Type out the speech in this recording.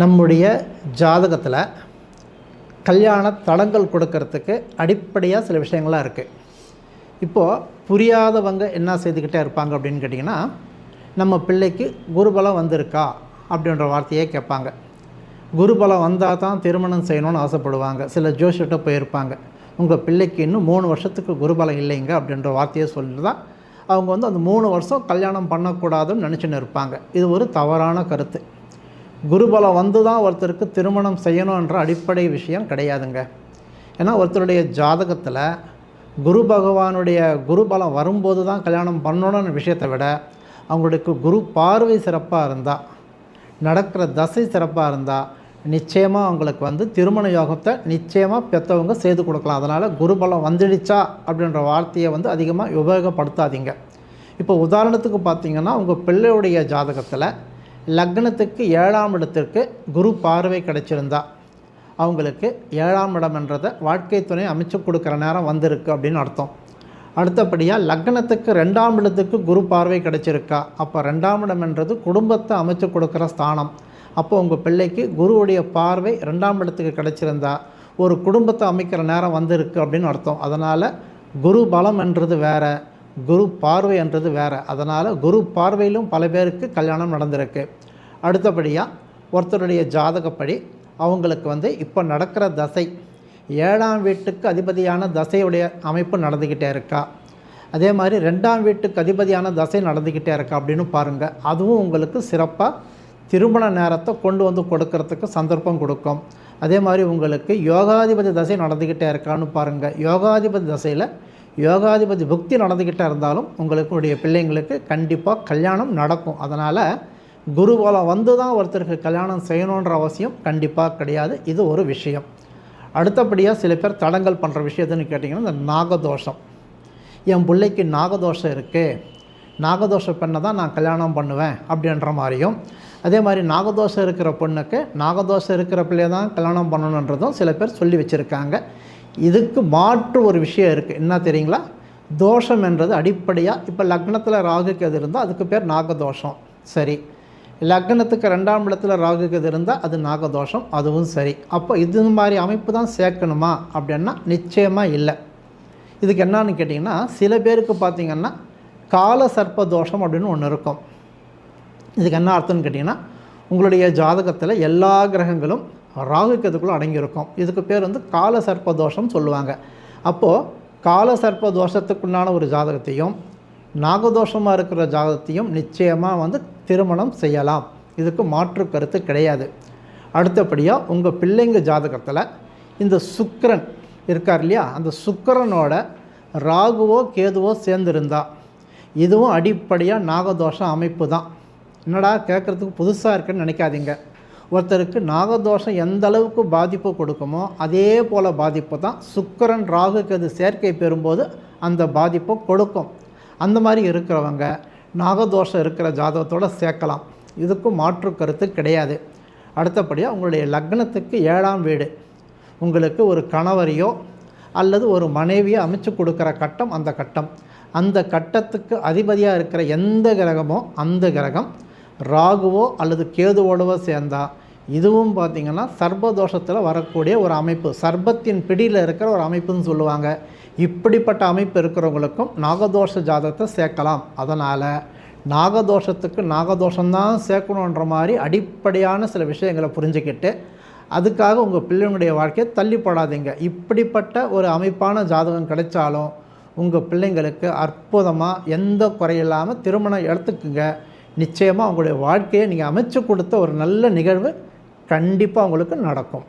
நம்முடைய ஜாதகத்தில் கல்யாண தடங்கள் கொடுக்கறதுக்கு அடிப்படையாக சில விஷயங்கள்லாம் இருக்குது இப்போது புரியாதவங்க என்ன செய்துக்கிட்டே இருப்பாங்க அப்படின்னு கேட்டிங்கன்னா நம்ம பிள்ளைக்கு குருபலம் வந்திருக்கா அப்படின்ற வார்த்தையே கேட்பாங்க. குருபலம் வந்தால் தான் திருமணம் செய்யணும்னு ஆசைப்படுவாங்க. சில ஜோஷிட்ட போயிருப்பாங்க. உங்கள் பிள்ளைக்கு இன்னும் மூணு வருஷத்துக்கு குருபலம் இல்லைங்க அப்படின்ற வார்த்தையை சொல்லி தான் அவங்க வந்து அந்த மூணு வருஷம் கல்யாணம் பண்ணக்கூடாதுன்னு நினச்சின்னு இருப்பாங்க. இது ஒரு தவறான கருத்து. குருபலம் வந்து தான் ஒருத்தருக்கு திருமணம் செய்யணுன்ற அடிப்படை விஷயம் கிடையாதுங்க. ஏன்னா ஒருத்தருடைய ஜாதகத்தில் குரு பகவானுடைய குருபலம் வரும்போது தான் கல்யாணம் பண்ணணும்னு விஷயத்தை விட அவங்களுக்கு குரு பார்வை சிறப்பாக இருந்தால் நடக்கிற தசை சிறப்பாக இருந்தால் நிச்சயமாக அவங்களுக்கு வந்து திருமண யோகத்தை நிச்சயமாக பெற்றவங்க செய்து கொடுக்கலாம். அதனால் குருபலம் வந்துடுச்சா அப்படின்ற வார்த்தையை வந்து அதிகமாக உபயோகப்படுத்தாதீங்க. இப்போ உதாரணத்துக்கு பார்த்தீங்கன்னா உங்கள் பிள்ளையுடைய ஜாதகத்தில் லக்னத்துக்கு ஏழாம் இடத்திற்கு குரு பார்வை கிடச்சிருந்தா அவங்களுக்கு ஏழாம் இடம்ன்றதை வாழ்க்கை துணை அமைச்சு கொடுக்குற நேரம் வந்திருக்கு அப்படின்னு அர்த்தம். அடுத்தபடியாக லக்னத்துக்கு ரெண்டாம் இடத்துக்கு குரு பார்வை கிடச்சிருக்கா அப்போ ரெண்டாம் இடம்ன்றது குடும்பத்தை அமைச்சு கொடுக்குற ஸ்தானம். அப்போ உங்கள் பிள்ளைக்கு குருவுடைய பார்வை ரெண்டாம் இடத்துக்கு கிடச்சிருந்தா ஒரு குடும்பத்தை அமைக்கிற நேரம் வந்திருக்கு அப்படின்னு அர்த்தம். அதனால் குரு பலம் என்றது வேறு குரு பார்வை என்றது வேறு. அதனால் குரு பார்வையிலும் பல பேருக்கு கல்யாணம் நடந்திருக்கு. அடுத்தபடியாக ஒருத்தருடைய ஜாதகப்படி அவங்களுக்கு வந்து இப்போ நடக்கிற தசை ஏழாம் வீட்டுக்கு அதிபதியான தசையுடைய அமைப்பு நடந்துக்கிட்டே இருக்கா. அதே மாதிரி ரெண்டாம் வீட்டுக்கு அதிபதியான தசை நடந்துக்கிட்டே இருக்கா அப்படின்னு பாருங்கள் அதுவும் உங்களுக்கு சிறப்பாக திருமண நேரத்தை கொண்டு வந்து கொடுக்கறதுக்கு சந்தர்ப்பம் கொடுக்கும். அதே மாதிரி உங்களுக்கு யோகாதிபதி தசை நடந்துக்கிட்டே இருக்கான்னு பாருங்கள் யோகாதிபதி தசையில் யோகாதிபதி புக்தி நடந்துக்கிட்டே இருந்தாலும் உங்களுடைய பிள்ளைங்களுக்கு கண்டிப்பாக கல்யாணம் நடக்கும். அதனால் குருபலம் வந்து தான் ஒருத்தருக்கு கல்யாணம் செய்யணுன்ற அவசியம் கண்டிப்பாக கிடையாது. இது ஒரு விஷயம். அடுத்தபடியாக சில பேர் தடங்கல் பண்ணுற விஷயத்துன்னு கேட்டிங்கன்னா இந்த நாகதோஷம். என் பிள்ளைக்கு நாகதோஷம் இருக்குது நாகதோஷ பெண்ணை தான் நான் கல்யாணம் பண்ணுவேன் அப்படின்ற மாதிரியும் அதே மாதிரி நாகதோஷம் இருக்கிற பொண்ணுக்கு நாகதோஷம் இருக்கிற பிள்ளைய தான் கல்யாணம் பண்ணணுன்றதும் சில பேர் சொல்லி வச்சுருக்காங்க. இதுக்கு மாற்று ஒரு விஷயம் இருக்குது என்ன தெரியுங்களா? தோஷம் என்றது அடிப்படையாக இப்போ லக்னத்தில் ராகுக்கு எது இருந்தால் அதுக்கு பேர் நாகதோஷம். சரி. லக்னத்துக்கு ரெண்டாம் இடத்துல ராகுக்கு எது இருந்தால் அது நாகதோஷம் அதுவும் சரி. அப்போ இது மாதிரி அமைப்பு தான் சேர்க்கணுமா அப்படின்னா நிச்சயமாக இல்லை. இதுக்கு என்னன்னு கேட்டிங்கன்னா சில பேருக்கு பார்த்திங்கன்னா கால சர்ப்ப தோஷம் அப்படின்னு ஒன்று இருக்கும். இதுக்கு என்ன அர்த்தம்னு கேட்டிங்கன்னா உங்களுடைய ஜாதகத்தில் எல்லா கிரகங்களும் ராகு கேதுக்குள்ளே அடங்கியிருக்கும். இதுக்கு பேர் வந்து கால சர்ப்ப சொல்லுவாங்க. அப்போது கால சர்ப்ப தோஷத்துக்குண்டான ஒரு ஜாதகத்தையும் நாகதோஷமாக இருக்கிற ஜாதகத்தையும் நிச்சயமாக வந்து திருமணம் செய்யலாம். இதுக்கு மாற்று கருத்து கிடையாது. அடுத்தபடியாக உங்கள் பிள்ளைங்க ஜாதகத்தில் இந்த சுக்கரன் இருக்கார் இல்லையா? அந்த சுக்கரனோட ராகுவோ கேதுவோ சேர்ந்துருந்தா இதுவும் அடிப்படையாக நாகதோஷ அமைப்பு தான். என்னடா கேட்குறதுக்கு புதுசாக இருக்குன்னு நினைக்காதீங்க. ஒருத்தருக்கு நாகதோஷம் எந்த அளவுக்கு பாதிப்பு கொடுக்குமோ அதே போல் பாதிப்பு தான் சுக்கரன் ராகுக்கு அது சேர்க்கை பெறும்போது அந்த பாதிப்பை கொடுக்கும். அந்த மாதிரி இருக்கிறவங்க நாகதோஷம் இருக்கிற ஜாதகத்தோடு சேர்க்கலாம். இதுக்கும் மாற்று கருத்து கிடையாது. அடுத்தபடியாக உங்களுடைய லக்னத்துக்கு ஏழாம் வீடு. உங்களுக்கு ஒரு கணவரையோ அல்லது ஒரு மனைவியோ அமைச்சு கொடுக்குற கட்டம் அந்த கட்டம். அந்த கட்டத்துக்கு அதிபதியாக இருக்கிற எந்த கிரகமோ அந்த கிரகம் ராகுவோ அல்லது கேதுவோடவோ சேர்ந்தால் இதுவும் பார்த்திங்கன்னா சர்பதோஷத்தில் வரக்கூடிய ஒரு அமைப்பு. சர்பத்தின் பிடியில் இருக்கிற ஒரு அமைப்புன்னு சொல்லுவாங்க. இப்படிப்பட்ட அமைப்பு இருக்கிறவங்களுக்கும் நாகதோஷ ஜாதகத்தை சேர்க்கலாம். அதனால் நாகதோஷத்துக்கு நாகதோஷம்தான் சேர்க்கணுன்ற மாதிரி அடிப்படையான சில விஷயங்களை புரிஞ்சுக்கிட்டு அதுக்காக உங்கள் பிள்ளைங்களுடைய வாழ்க்கையை தள்ளிப்படாதீங்க இப்படிப்பட்ட ஒரு அமைப்பான ஜாதகம் கிடைச்சாலும் உங்கள் பிள்ளைங்களுக்கு அற்புதமாக எந்த குறையில்லாமல் திருமணம் எடுத்துக்குங்க. நிச்சயமாக உங்களுடைய வாழ்க்கையை நீங்கள் அமைச்சு கொடுத்த ஒரு நல்ல நிகழ்வு கண்டிப்பாக உங்களுக்கு நடக்கும்.